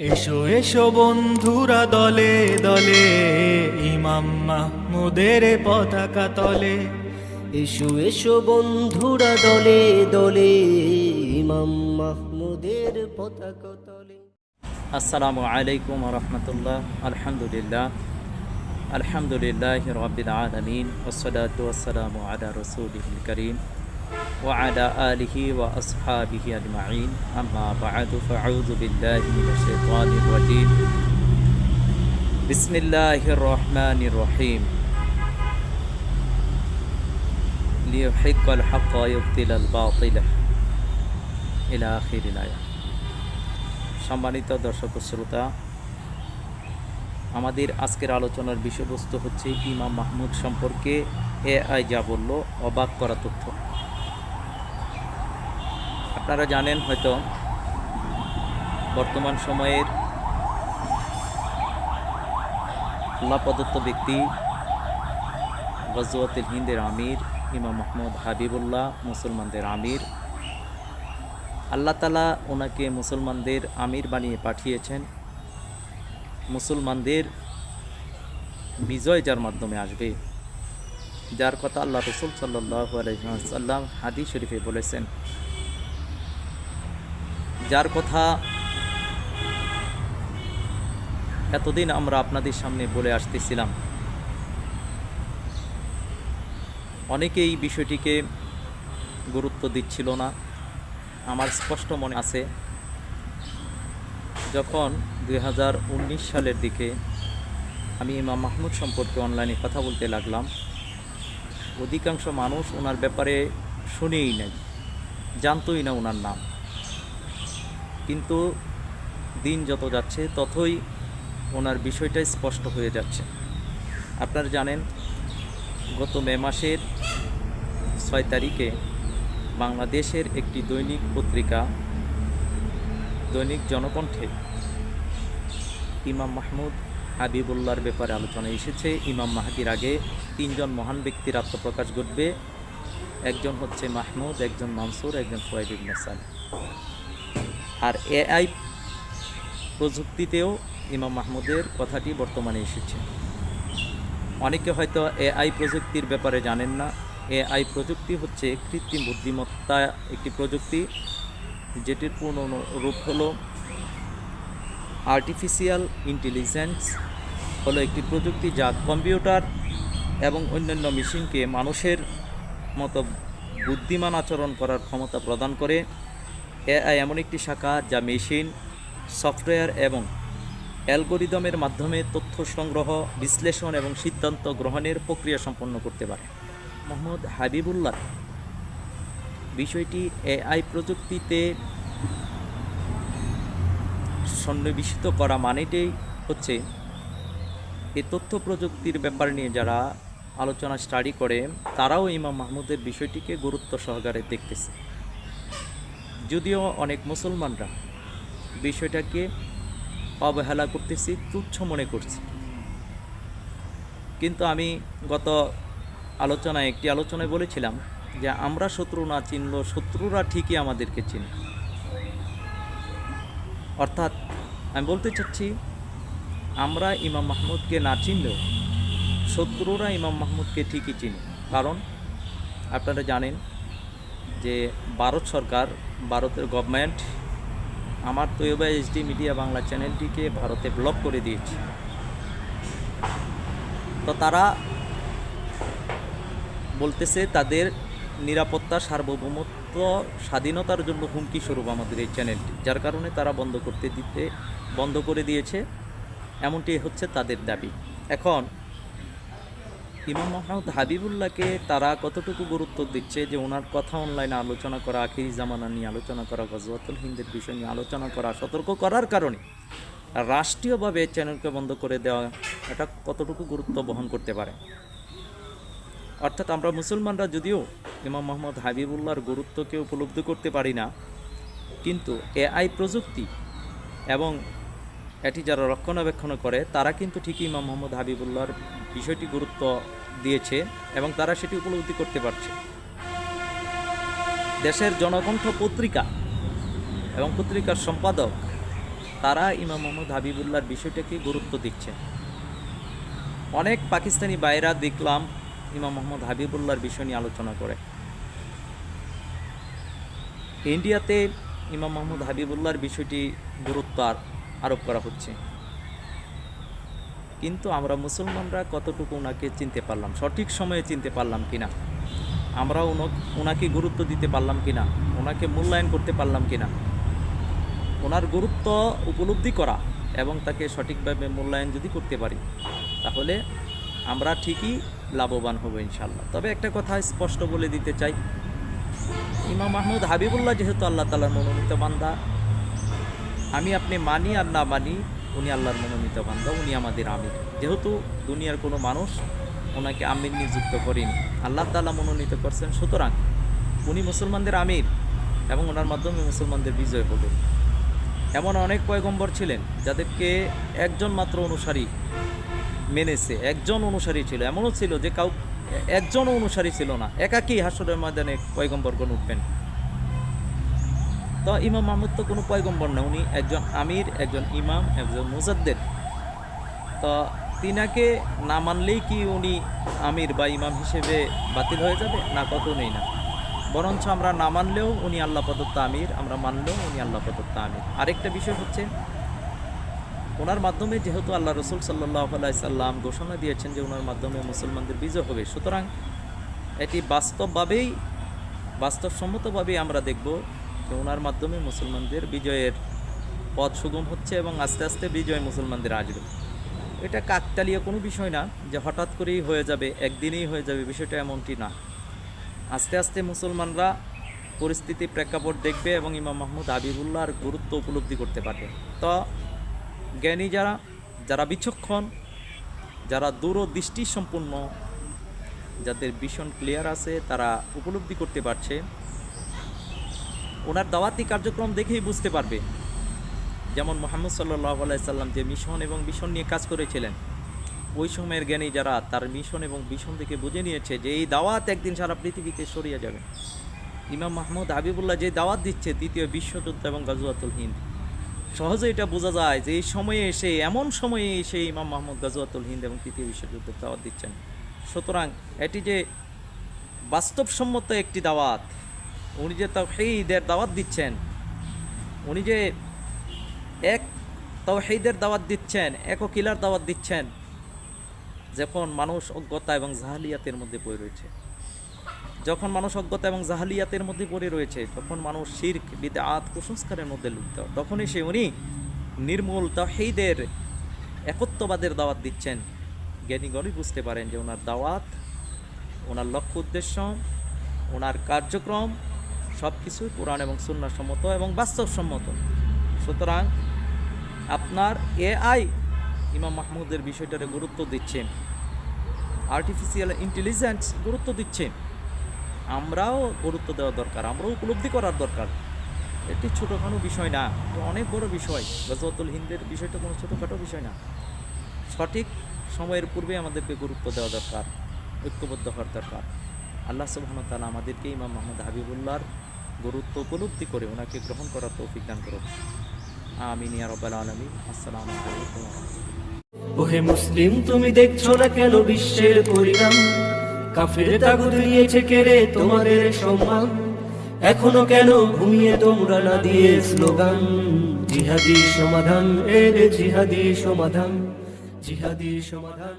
এসো এসো বন্ধুরা দলে দলে ইমাম মাহমুদের পতাকা তলে। এসো এসো বন্ধুরা দলে দলে ইমাম মাহমুদের পতাকা তলে। আসসালামু আলাইকুম রহমতুল্লাহ আলহামদুলিল্লাহ আলহামদুলিল্লাহ রবিল আলমিন ওসলাত ওসালামু আলা রসুলিল করিম। وعلى آله وأصحابه أجمعين أما بعد فأعوذ بالله من الشيطان الرجيم بسم الله الرحمن الرحيم ليحق الحق ويبطل الباطل إلى آخر الآية সম্মানিত দর্শক ও শ্রোতা আমাদের আজকের আলোচনার বিষয়বস্তু হচ্ছে ইমাম মাহমুদ সম্পর্কে এআই যা বলল অবাক করা তথ্য আপনারা জানেন হয়তো বর্তমান সময়ের আল্লাহ প্রদত্ত ব্যক্তি গজওয়াতুল হিন্দের আমির, ইমাম মোহাম্মদ হাবিবুল্লাহ, মুসলমানদের আমির। আল্লাহ তালা ওনাকে মুসলমানদের আমির বানিয়ে পাঠিয়েছেন। মুসলমানদের বিজয় যার মাধ্যমে আসবে, যার কথা আল্লাহ রসুল সাল্লাহ আলহিহাসাল্লাম হাদি শরীফে বলেছেন। যার কথা এতদিন আমরা আপনাদের সামনে বলে আসতেছিলাম। অনেকেই বিষয়টিকে গুরুত্ব দিচ্ছিল না। আমার স্পষ্ট মনে আছে, যখন দু হাজার উনিশ সালের দিকে আমি ইমাম মাহমুদ সম্পর্কে অনলাইনে কথা বলতে লাগলাম, অধিকাংশ মানুষ ওনার ব্যাপারে শুনেই নাই, জানতোই না ওনার নাম। কিন্তু দিন যত যাচ্ছে, ততই ওনার বিষয়টাই স্পষ্ট হয়ে যাচ্ছে। আপনারা জানেন, গত মে মাসের ছয় তারিখে বাংলাদেশের একটি দৈনিক পত্রিকা, দৈনিক জনকণ্ঠে ইমাম মাহমুদ হাবিবুল্লাহর ব্যাপারে আলোচনা এসেছে। ইমাম মাহাদির আগে তিনজন মহান ব্যক্তির আত্মপ্রকাশ ঘটবে। একজন হচ্ছে মাহমুদ, একজন মানসুর, একজন সোয়াইব ইবনে সালেহ। আর এআই প্রযুক্তিতেও ইমাম মাহমুদের কথাটি বর্তমানে এসেছে। অনেকে হয়তো এআই প্রযুক্তির ব্যাপারে জানেন না। এআই প্রযুক্তি হচ্ছে কৃত্রিম বুদ্ধিমত্তা একটি প্রযুক্তি। যেটির পূর্ণ রূপ হলো আর্টিফিশিয়াল ইন্টেলিজেন্স হলো একটি প্রযুক্তি যা কম্পিউটার এবং অন্যান্য মেশিনকে মানুষের মতো বুদ্ধিমান আচরণ করার ক্ষমতা প্রদান করে। এআই এমন একটি শাখা যা মেশিন, সফটওয়্যার এবং অ্যালগোরিদমের মাধ্যমে তথ্য সংগ্রহ, বিশ্লেষণ এবং সিদ্ধান্ত গ্রহণের প্রক্রিয়া সম্পন্ন করতে পারে। মোহাম্মদ হাবিবুল্লাহ, বিষয়টি এআই প্রযুক্তিতে সন্নিবেশিত করা মানেটাই হচ্ছে এই তথ্য প্রযুক্তির ব্যাপার নিয়ে যারা আলোচনা স্টাডি করে, তারাও ইমাম মাহমুদের বিষয়টিকে গুরুত্ব সহকারে দেখতেছে। যদিও অনেক মুসলমানরা বিষয়টাকে অবহেলা করতেছি, তুচ্ছ মনে করছি। কিন্তু আমি গত আলোচনায় একটি আলোচনায় বলেছিলাম যে আমরা শত্রু না চিনল শত্রুরা ঠিকই আমাদেরকে চিনে। অর্থাৎ আমি বলতে চাচ্ছি, আমরা ইমাম মাহমুদকে না চিনলেও শত্রুরা ইমাম মাহমুদকে ঠিকই চিনে। কারণ আপনারা জানেন যে ভারত সরকার, ভারতের গভর্নমেন্ট আমার তৈবা এইচডি মিডিয়া বাংলা চ্যানেলটিকে ভারতে ব্লক করে দিয়েছে। তো তারা বলতেছে তাদের নিরাপত্তা, সার্বভৌমত্ব, স্বাধীনতার জন্য হুমকি স্বরূপ আমাদের এই চ্যানেলটি যার কারণে তারা বন্ধ করতে দিতে, বন্ধ করে দিয়েছে। এমনটি হচ্ছে তাদের দাবি। এখন ইমাম মাহমুদ হাবিবুল্লাহকে তারা কতটুকু গুরুত্ব দিচ্ছে যে ওনার কথা অনলাইনে আলোচনা করা, আখিরি জামানা নিয়ে আলোচনা করা, গজওয়াতুল হিন্দের বিষয় নিয়ে আলোচনা করা, সতর্ক করার কারণে রাষ্ট্রীয়ভাবে চ্যানেলকে বন্ধ করে দেওয়া এটা কতটুকু গুরুত্ব বহন করতে পারে? অর্থাৎ আমরা মুসলমানরা যদিও ইমাম মোহাম্মদ হাবিবুল্লাহর গুরুত্বকে উপলব্ধি করতে পারি না, কিন্তু এআই প্রযুক্তি এবং এটি যারা রক্ষণাবেক্ষণ করে, তারা কিন্তু ঠিকই ইমাম মোহাম্মদ হাবিবুল্লাহর বিষয়টি গুরুত্ব দিয়েছে এবং তারা সেটি উপলব্ধি করতে পারছে। দেশের জনকণ্ঠ পত্রিকা এবং পত্রিকার সম্পাদক, তারা ইমাম মোহাম্মদ হাবিবুল্লাহর বিষয়টাকে গুরুত্ব দিচ্ছে। অনেক পাকিস্তানি বাইরা দেখলাম ইমাম মোহাম্মদ হাবিবুল্লাহর বিষয় নিয়ে আলোচনা করে। ইন্ডিয়াতে ইমাম মোহাম্মদ হাবিবুল্লাহর বিষয়টি গুরুত্ব আর- আরোপ করা হচ্ছে। কিন্তু আমরা মুসলমানরা কতটুকু ওনাকে চিনতে পারলাম? সঠিক সময়ে চিনতে পারলাম কিনা? আমরা উনো- ওনাকে গুরুত্ব দিতে পারলাম কিনা? ওনাকে মূল্যায়ন করতে পারলাম কিনা? ওনার গুরুত্ব উপলব্ধি করা এবং তাকে সঠিকভাবে মূল্যায়ন যদি করতে পারি, তাহলে আমরা ঠিকই লাভবান হব ইনশাল্লাহ তবে একটা কথা স্পষ্ট বলে দিতে চাই। ইমাম মাহমুদ হাবিবুল্লাহ যেহেতু আল্লাহ তালার মনোনীত বান্দা, আমি আপনি মানি আর না মানি উনি আল্লাহর মনোনীত বান্দা, উনি আমাদের আমির। যেহেতু দুনিয়ার কোনো মানুষ ওনাকে আমির নিযুক্ত করেনি। আল্লাহ তালা মনোনীত করছেন, সুতরাং উনি মুসলমানদের আমির এবং ওনার মাধ্যমে মুসলমানদের বিজয় হবে। এমন অনেক পয়গম্বর ছিলেন যাদেরকে একজন মাত্র অনুসারী মেনেছে, একজন অনুসারী ছিল। এমনও ছিল যে কাউ, একজন অনুসারী ছিল না। একাকী হাসরের ময়দানে পয়গম্বরগণ উঠবেন। তো ইমাম মাহমুদ তো কোনো পয়গম্বর না, উনি একজন আমির, একজন ইমাম, একজন মুজাদ্দের তো তিনাকে না মানলেই কি উনি আমির বা ইমাম হিসেবে বাতিল হয়ে যাবে? না, কখনোই না। বরঞ্চ আমরা না মানলেও উনি আল্লাহ প্রদত্ত আমির, আমরা মানলেও উনি আল্লাহ প্রদত্ত আমির। আরেকটা বিষয় হচ্ছে, ওনার মাধ্যমে যেহেতু আল্লাহ রসুল সাল্লাহ সাল্লাম ঘোষণা দিয়েছেন যে ওনার মাধ্যমে মুসলমানদের বিজয় হবে, সুতরাং এটি বাস্তবভাবেই, বাস্তবসম্মতভাবেই আমরা দেখব ওনার মাধ্যমে মুসলমানদের বিজয়ের পথ সুগম হচ্ছে এবং আস্তে আস্তে বিজয় মুসলমানদের আসবে। এটা কাকতালীয় কোনো বিষয় না যে হঠাৎ করেই হয়ে যাবে, একদিনেই হয়ে যাবে, বিষয়টা এমনটি না। আস্তে আস্তে মুসলমানরা পরিস্থিতি প্রেক্ষাপট দেখবে এবং ইমাম মাহমুদ হাবিবুল্লাহর গুরুত্ব উপলব্ধি করতে পারবে। তো জ্ঞানী যারা যারা বিচক্ষণ, যারা দূরদৃষ্টি সম্পন্ন যাদের ভীষণ ক্লিয়ার আছে, তারা উপলব্ধি করতে পারছে ওনার দাওয়াতি কার্যক্রম দেখেই বুঝতে পারবে। যেমন মোহাম্মদ সাল্লাহ সাল্লাম যে মিশন এবং মিশন নিয়ে কাজ করেছিলেন, ওই সময়ের জ্ঞানী যারা তার মিশন এবং মিশন থেকে বুঝে নিয়েছে যে এই দাওয়াত একদিন সারা পৃথিবীতে সরিয়ে যাবে। ইমাম মাহমুদ হাবিবুল্লাহ যে দাওয়াত দিচ্ছে দ্বিতীয় বিশ্বযুদ্ধ এবং গাজুয়াতুল হিন্দ সহজে এটা বোঝা যায় যে এই সময়ে এসে, এমন সময়ে এসে ইমাম মাহমুদ গাজুয়াতুল হিন্দ এবং তৃতীয় বিশ্বযুদ্ধের দাওয়াত দিচ্ছেন। সুতরাং এটি যে বাস্তবসম্মত একটি দাওয়াত উনি যে তাওহীদের দাওয়াত দিচ্ছেন, উনি যে এক তাওহীদের দাওয়াত দিচ্ছেন এককিলার দাওয়াত দিচ্ছেন, যখন মানুষ অজ্ঞতা এবং জাহালিয়াতের মধ্যে পড়ে রয়েছে। যখন মানুষ অজ্ঞতা এবং জাহালিয়াতের মধ্যে পড়ে রয়েছে, তখন মানুষ শির্ক, বিদআত, কুসংস্কারের মধ্যে লিপ্ত। তখনই সে উনি নির্মূল তাওহীদের একত্ববাদের দাওয়াত দিচ্ছেন। জ্ঞানীগণই বুঝতে পারেন যে ওনার দাওয়াত, ওনার লক্ষ্য উদ্দেশ্য, ওনার কার্যক্রম সব কিছুই কোরআন এবং সুন্নাসম্মত এবং বাস্তবসম্মত। সুতরাং আপনার এআই ইমাম মাহমুদের বিষয়টারে গুরুত্ব দিচ্ছে। আর্টিফিশিয়াল ইন্টেলিজেন্স গুরুত্ব দিচ্ছে। আমরাও গুরুত্ব দেওয়া দরকার, আমরাও উপলব্ধি করার দরকার। এটি ছোটোখাটো বিষয় না অনেক বড় বিষয়। গজওয়াতুল হিন্দের বিষয়টা কোনো ছোটোখাটো বিষয় না। সঠিক সময়ের পূর্বে আমাদেরকে গুরুত্ব দেওয়া দরকার, ঐক্যবদ্ধ হওয়ার দরকার। আল্লাহ সুবহান তালা আমাদেরকে ইমাম মোহাম্মদ হাবিবুল্লাহর গুরুত্ব উপলব্ধি করে ওনাকে গ্রহণ করার তৌফিক দান করুন। আমিন ইয়া আলামিন। আসসালামু আলাইকুম ওহে মুসলিম, তুমি দেখছ না কেন বিশ্বের পরিণাম? কাফের তাগুত নিয়েছে কেড়ে তোমাদের সম্মান? এখনও কেন ঘুমিয়ে তোমরা না দিয়ে স্লোগান? জিহাদি সমাধান, এর জিহাদি সমাধান জিহাদি সমাধান।